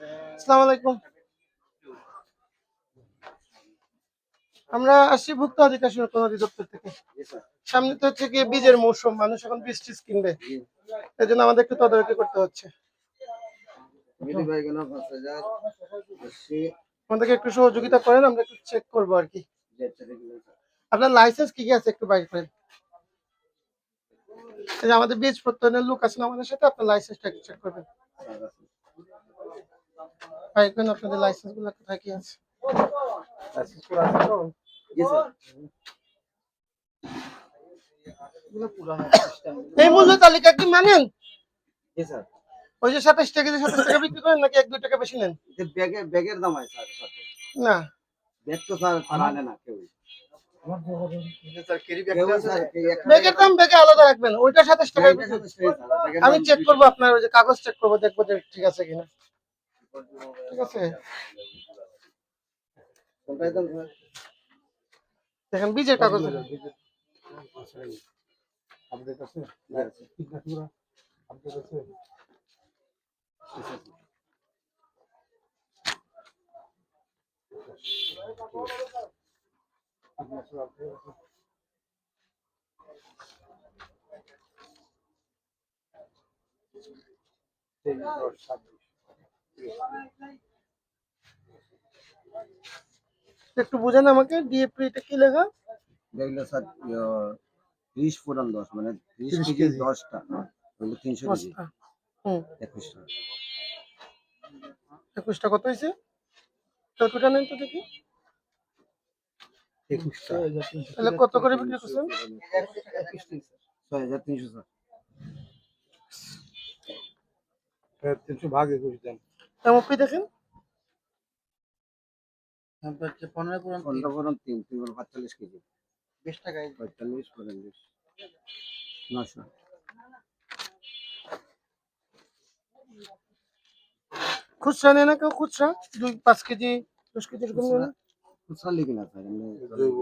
আসসালামু আলাইকুম। আমরা আসছি ভুক্ত অধিকার সংরক্ষণ অধিদপ্তর থেকে। সামনে তো হচ্ছে গিয়ে বীজের মৌসুম মানুষ এখন বীজ টিজ কিনবে। এই জন্য আমাদের একটু তদারকি করতে হচ্ছে। আমাদেরকে একটু সহযোগিতা করেন আমরা একটু চেক করব আর কি। আপনার লাইসেন্স কি কি আছে একটু বাইর করেন। আমাদের বীজ প্রত্যয়নের লোক আছেন আমাদের সাথে আপনার লাইসেন্সটা চেক করবেন। আপনাদের লাইসেন্সগুলো কোথায় কি আছে। এই মূল্য তালিকা কি মানেন? ওই যে সাতাশ টাকা সাতাশ টাকা বিক্রি করেন নাকি এক দুই টাকা বেশি নেন? ব্যাগের ব্যাগের দাম আছে না। ব্যাগ তো স্যার আনে না কেউ ব্যাগের দাম ব্যাগে আলাদা রাখবেন ওইটা সাতাশ টাকা আমি চেক করব আপনার ওই যে কাগজ চেক করব দেখব ঠিক আছে কিনা। ঠিক আছে। কোনটায় দাম স্যার? দেখেন বীজের কাগজ একটু বুঝেন আমাকে ডিএপি এটা কি লেখা? দেখলে স্যার ইয়ে, ত্রিশ পুরান দশ মানে ত্রিশ কেজি দশটা ওগুলো তিনশো কেজি। বস্তা হুম। একুশ টাকা একুশটা কত হয়েছে? কতটা নেন তো দেখি। তাহলে কত করে বিক্রি করছেন? ছয় হাজার তিনশো স্যার। তিনশো ভাগ একুশ দেন। এমপি দেখেন। পনেরো পুরান পনেরো পুরান তিন তিন পাঁচচল্লিশ কেজি। বিশ টাকায়। পঁয়তাল্লিশ পঁয়তাল্লিশ নশো। খুচরা নেয় না কেউ? খুচরা? দুই পাঁচ কেজি দশ কেজি এরকম? খুচরা লিখি না স্যার জৈব।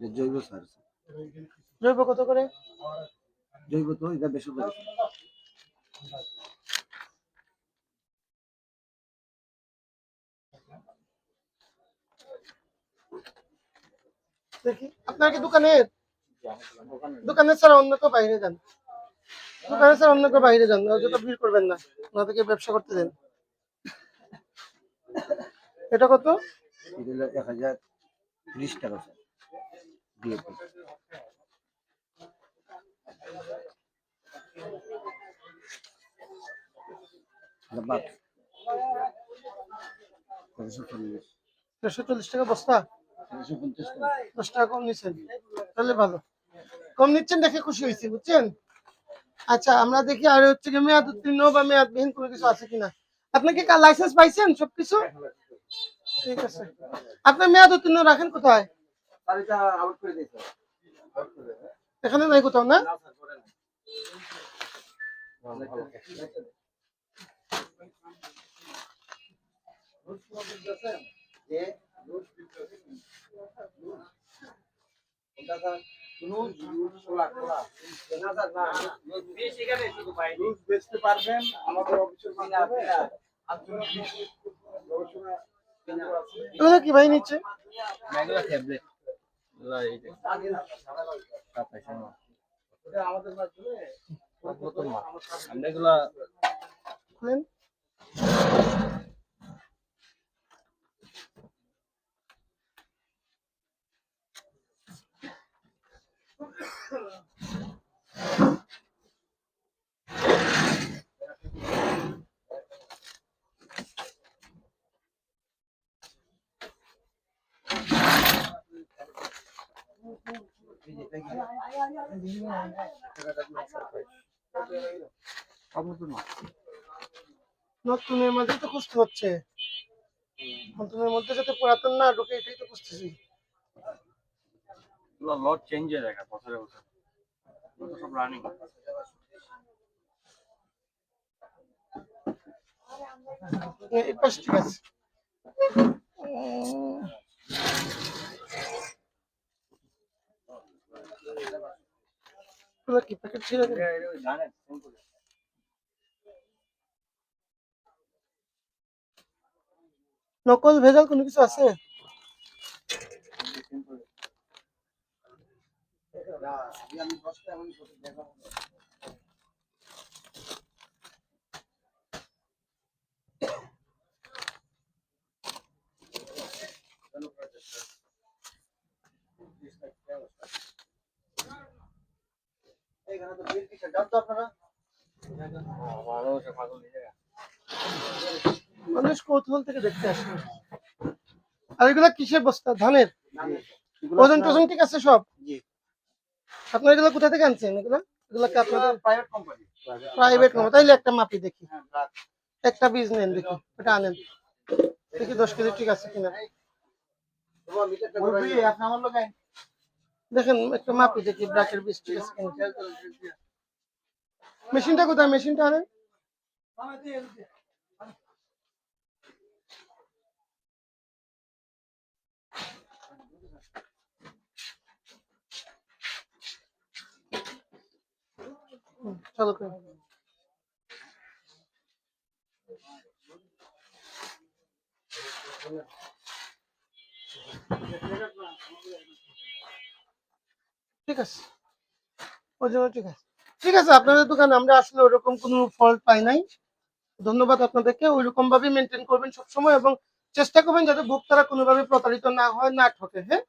জৈব সার জৈব কত করে? জৈব তো এটা বেশি করে। দেখি। আপনার কি দোকানের? দোকানে স্যার অন্য কেউ বাইরে যান। দোকানে স্যার অন্য কেউ বাইরে যান। যত ভিড় করবেন না। ওনাদেরকে ব্যবসা করতে দেন। এটা কত? এক হাজার ত্রিশ টাকা তেরোশো দেড়শো চল্লিশ টাকা বস্তা? দশ টাকা কম নিচ্ছেন? তাহলে ভালো। কম নিচ্ছেন দেখে খুশি হয়েছি, বুঝছেন? আচ্ছা আমরা দেখি আর হচ্ছে কি মেয়াদ উত্তীর্ণ বা মেয়াদবিহীন কোনো কিছু আছে কিনা। আপনি কি লাইসেন্স পাইছেন সবকিছু? ঠিক আছে। আপনার মেয়াদ উত্তীর্ণ রাখেন কোথায়? এখানে নাই কোথাও, না স্যার লুজ লুজ খোলা খোলা না স্যার না লুজ বেচতে পারবেন আমাদের অফিসের মাধ্যমে। গবেষণা এগুলো কি ভাই নিচ্ছে? এটা আমাদের মাধ্যমে খুলেন। নতুনের মধ্যে তো খুঁজতে হচ্ছে। নতুনের মধ্যে যাতে পুরাতন না ঢুকে এটাই তো খুঁজতেছি। লট চেঞ্জ হয়ে যায় বছরে বছরে। সব রানিং ঠিক আছে। পুরো কি প্যাকেট ছিল নকল ভেজাল কোনো কিছু আছে আমি এখানে তো বিল কিসের জানতো আপনারা মানুষ হয়ে কৌতূহল থেকে দেখতে আসে আর এগুলা কিসের বস্তা ধানের ওজন টোজন ঠিক আছে সব। আপনার এগুলো কোথা থেকে আনছেন এগুলো এগুলো কি আপনাদের প্রাইভেট কোম্পানি প্রাইভেট না তাইলে একটা মাপি দেখি হ্যাঁ একটা বীজ নেন দেখি ওটা আনেন দেখি দশ কেজি ঠিক আছে কিনা আপনি আমার লোক দেখেন একটু মাপি দেখি ব্রাকের বীজ ঠিক মেশিনটা কোথায় মেশিনটা হুম, চলো। ঠিক আছে। ওই জন্য ঠিক আছে। ঠিক আছে, আপনাদের দোকানে আমরা আসলে ওরকম কোনো ফল্ট পাই নাই। ধন্যবাদ আপনাদেরকে ওইরকম ভাবে মেনটেন করবেন সবসময় এবং চেষ্টা করবেন যাতে ভোক্তারা কোনোভাবে প্রতারিত না হয়, না ঠকে হ্যাঁ?